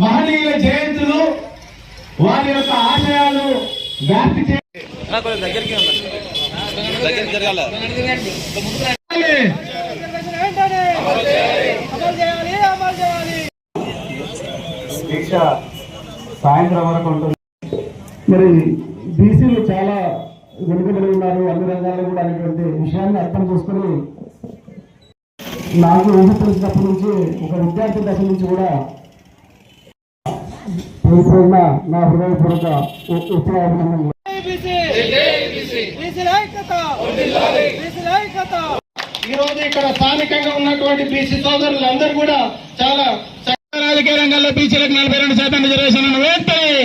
మహనీయుల జయంతులు వారి యొక్క ఆశయాలు వ్యాప్తి దీక్ష సాయంత్రం వరకు ఉంటుంది. మరి బీసీలు చాలా వెనుకబడి ఉన్నారు అన్ని రంగాల్లో కూడా అనేటువంటి విషయాన్ని అర్థం చేసుకుని నాకు ఊహ తెలిసినప్పటి నుంచి ఒక విద్యార్థి దశ నుంచి కూడా పేరుపైన నా హృదయపూర్వక ఎప్పుడు అభినందనలు బీసీల ఐక్యత బీసీల ఐక్యత ఈ రోజు ఇక్కడ స్థానికంగా ఉన్నటువంటి బీసీ సోదరులందరూ కూడా చాలా చక్కగా రాజకీయ రంగంలో బీసీలకు నలభై రెండు శాతం రిజర్వేషన్ వెంటనే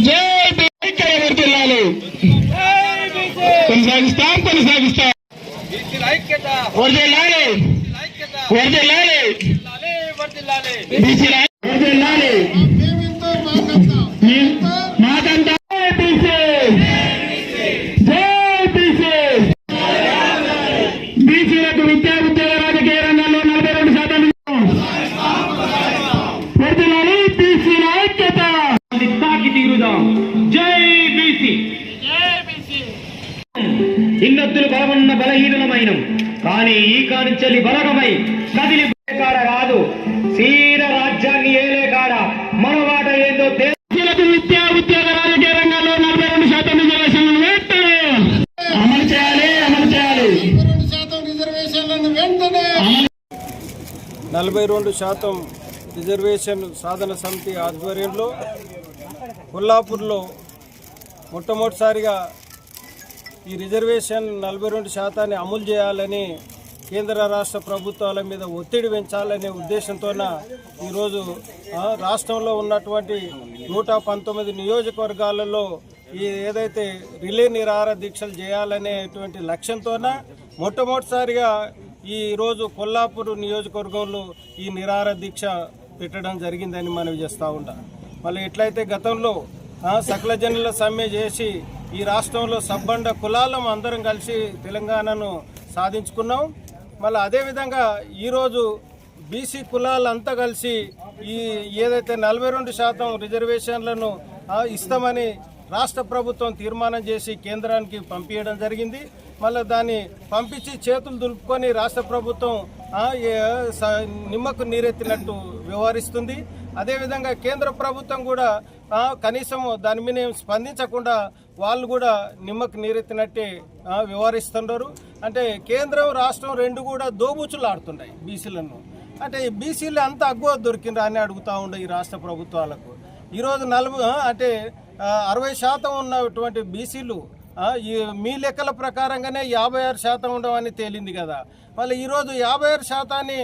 జై బీసీ వర్తిల్లాలి జై బీసీ కొనసాగిస్తాం కొనసాగిస్తాం ఐక్యత వర్దిల్లాలి బీసీల బలమున్న బలహీనమైన కానీ ఈ కానించలి బలగమై కదిలి కాడ కాదు సీర రాజ్యాన్ని ఏలే కాడ. మన మాట ఏందో దేశీయులకు విద్యా ఉద్యోగ రాజకీయ రంగాల్లో నలభై రెండు శాతం రిజర్వేషన్లు వెంటనే. అమలు చేయాలి అమలు చేయాలి. నలభై రెండు శాతం రిజర్వేషన్ సాధన సమితి ఆధ్వర్యంలో కొల్లాపూర్లో మొట్టమొదటిసారిగా ఈ రిజర్వేషన్ నలభై రెండు శాతాన్ని అమలు చేయాలని కేంద్ర రాష్ట్ర ప్రభుత్వాల మీద ఒత్తిడి పెంచాలనే ఉద్దేశంతోన ఈరోజు రాష్ట్రంలో ఉన్నటువంటి నూట పంతొమ్మిది నియోజకవర్గాలలో ఈ ఏదైతే రిలే నిరాహార దీక్షలు చేయాలనేటువంటి లక్ష్యంతోన మొట్టమొదటిసారిగా ఈరోజు కొల్లాపూర్ నియోజకవర్గంలో ఈ నిరాహార దీక్ష పెట్టడం జరిగిందని మనవి చేస్తూ ఉంటాం. మళ్ళీ ఎట్లయితే గతంలో సకల జనుల సమ్మె చేసి ఈ రాష్ట్రంలో సబ్బండ కులాలం అందరం కలిసి తెలంగాణను సాధించుకున్నాం. మళ్ళీ అదేవిధంగా ఈరోజు బీసీ కులాలంతా కలిసి ఈ ఏదైతే నలభై రెండు శాతం రిజర్వేషన్లను ఇస్తామని రాష్ట్ర ప్రభుత్వం తీర్మానం చేసి కేంద్రానికి పంపించడం జరిగింది. మళ్ళీ దాన్ని పంపించి చేతులు దులుపుకొని రాష్ట్ర ప్రభుత్వం నిమ్మకు నీరెత్తినట్టు వ్యవహరిస్తుంది. అదేవిధంగా కేంద్ర ప్రభుత్వం కూడా కనీసం దాని మీద స్పందించకుండా వాళ్ళు కూడా నిమ్మకు నీరెత్తినట్టే వివరిస్తున్నారు వ్యవహరిస్తున్నారు అంటే కేంద్రం రాష్ట్రం రెండు కూడా దోబూచులు ఆడుతున్నాయి బీసీలను. అంటే ఈ బీసీలు అంత అగ్గువ దొరికిందా అని అడుగుతా ఉండే ఈ రాష్ట్ర ప్రభుత్వాలకు. ఈరోజు నలభై అంటే అరవై శాతం ఉన్నటువంటి బీసీలు ఈ మీ లెక్కల ప్రకారంగానే యాభై ఆరు శాతం ఉండవని తేలింది కదా. మళ్ళీ ఈరోజు యాభై ఆరు శాతాన్ని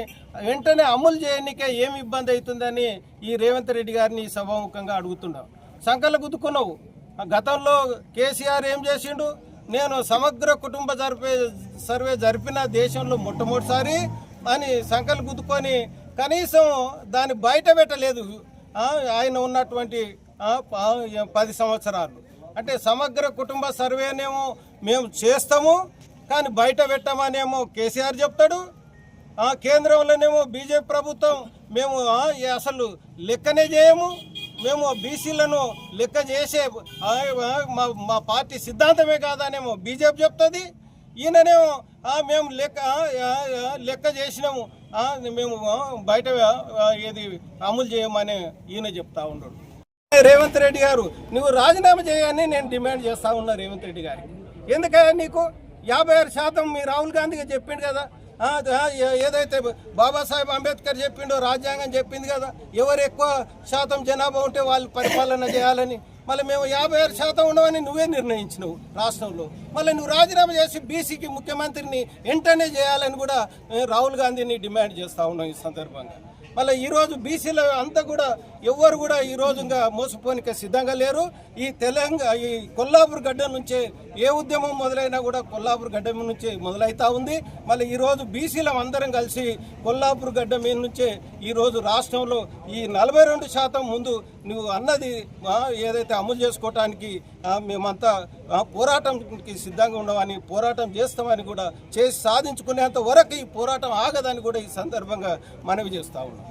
వెంటనే అమలు చేయనికే ఏమి ఇబ్బంది అవుతుందని ఈ రేవంత్ రెడ్డి గారిని సభాముఖంగా అడుగుతున్నాం. సంకల గుద్దుకున్నావు. గతంలో కేసీఆర్ ఏం చేసిండు? నేను సమగ్ర కుటుంబ జరిపే సర్వే జరిపిన దేశంలో మొట్టమొదటిసారి అని సంకలు గుద్దుకొని కనీసం దాన్ని బయట పెట్టలేదు. ఆయన ఉన్నటువంటి పది సంవత్సరాలు. అంటే సమగ్ర కుటుంబ సర్వేనేమో మేము చేస్తాము కానీ బయట పెట్టమనేమో కేసీఆర్ చెప్తాడు. ఆ, కేంద్రంలోనేమో బీజేపీ ప్రభుత్వం మేము అసలు లెక్కనే చేయము. మేము బీసీలను లెక్క చేసే మా మా పార్టీ సిద్ధాంతమే కాదనేమో బీజేపీ చెప్తుంది. ఈయననేమో మేము లెక్క లెక్క చేసినాము. మేము బయట ఏది అమలు చేయమని ఈయన చెప్తా ఉన్నాడు రేవంత్ రెడ్డి గారు నువ్వు రాజీనామా చేయని నేను డిమాండ్ చేస్తా ఉన్నా రేవంత్ రెడ్డి గారికి. ఎందుకయ్యా నీకు? యాభై ఆరు శాతం మీ రాహుల్ గాంధీగా చెప్పిండు కదా. ఏదైతే బాబాసాహెబ్ అంబేద్కర్ చెప్పిండో రాజ్యాంగం చెప్పింది కదా ఎవరు ఎక్కువ శాతం జనాభా ఉంటే వాళ్ళు పరిపాలన చేయాలని. మళ్ళీ మేము యాభై ఆరు శాతం ఉండమని నువ్వే నిర్ణయించినావు రాష్ట్రంలో. మళ్ళీ నువ్వు రాజీనామా చేసి బీసీకి ముఖ్యమంత్రిని వెంటనే చేయాలని కూడా రాహుల్ గాంధీని డిమాండ్ చేస్తూ ఉన్నాం ఈ సందర్భంగా. మళ్ళీ ఈరోజు బీసీలో అంతా కూడా ఎవ్వరు కూడా ఈ రోజు ఇంకా మోసపోనిక సిద్ధంగా లేరు. ఈ తెలంగాణ ఈ కొల్లాపూర్ గడ్డ నుంచే ఏ ఉద్యమం మొదలైనా కూడా కొల్లాపూర్ గడ్డ నుంచే మొదలైతా ఉంది. మళ్ళీ ఈరోజు బీసీలం అందరం కలిసి కొల్లాపూర్ గడ్డ మీద నుంచే ఈరోజు రాష్ట్రంలో ఈ నలభై రెండు శాతం ముందు నువ్వు అన్నది ఏదైతే అమలు చేసుకోవటానికి మేమంతా పోరాటంకి సిద్ధంగా ఉండమని పోరాటం చేస్తామని కూడా చేసి సాధించుకునేంత వరకు ఈ పోరాటం ఆగదని కూడా ఈ సందర్భంగా మనవి చేస్తా ఉన్నాం.